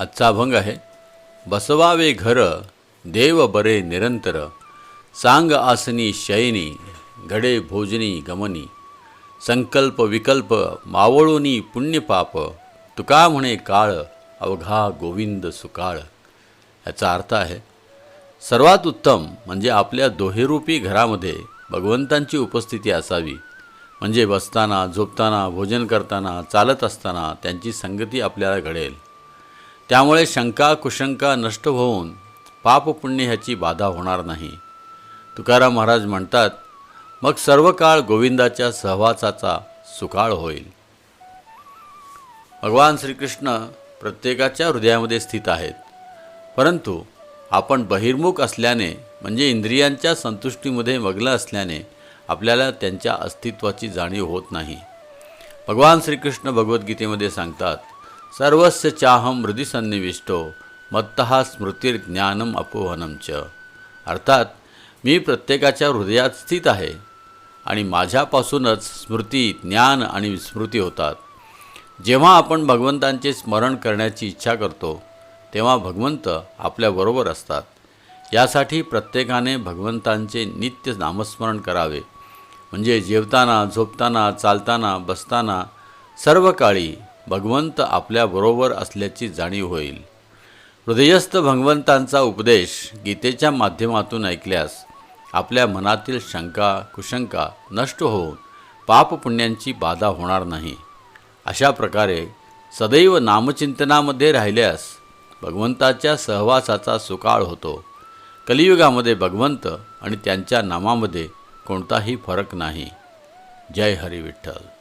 आजचा अभंग आहे बसवावे घर देव बरे निरंतर सांग आसनी शयनी घडे भोजनी गमनी संकल्प विकल्प मावळोनी पुण्यपाप तुका म्हणे काळ अवघा गोविंद सुकाळ. याचा अर्थ आहे सर्वात उत्तम म्हणजे आपल्या दोहेरूपी घरामध्ये भगवंतांची उपस्थिती असावी. म्हणजे बसताना झोपताना भोजन करताना चालत असताना त्यांची संगती आपल्याला घडेल. त्यामुळे शंका कुशंका नष्ट होऊन पापपुण्य ह्याची बाधा होणार नाही. तुकाराम महाराज म्हणतात मग सर्व काळ गोविंदाच्या सहवासाचा सुकाळ होईल. भगवान श्रीकृष्ण प्रत्येकाच्या हृदयामध्ये स्थित आहेत. परंतु आपण बहिर्मुख असल्याने म्हणजे इंद्रियांच्या संतुष्टीमध्ये मग्न असल्याने आपल्याला त्यांच्या अस्तित्वाची जाणीव होत नाही. भगवान श्रीकृष्ण भगवद्गीतेमध्ये सांगतात सर्वस्य चाहम हृदय सन्निविष्टो मत्तहा स्मृतिर्ज्ञानम अपोहनम च। अर्थात मी प्रत्येकाच्या हृदयात स्थित आहे आणि माझ्यापासूनच स्मृती ज्ञान आणि विस्मृती होतात. जेव्हा आपण भगवंतांचे स्मरण करण्याची इच्छा करतो तेव्हा भगवंत आपल्याबरोबर असतात. यासाठी प्रत्येकाने भगवंतांचे नित्य नामस्मरण करावे. म्हणजे जेवताना झोपताना चालताना बसताना सर्व काळी भगवंत आपल्याबरोबर असल्याची जाणीव होईल. हृदयस्थ भगवंतांचा उपदेश गीतेच्या माध्यमातून ऐकल्यास आपल्या मनातील शंका कुशंका नष्ट होऊन पापपुण्यांची बाधा होणार नाही. अशा प्रकारे सदैव नामचिंतनामध्ये राहिल्यास भगवंताच्या सहवासाचा सुकाळ होतो. कलियुगामध्ये भगवंत आणि त्यांच्या नामामध्ये कोणताही फरक नाही. जय हरी विठ्ठल.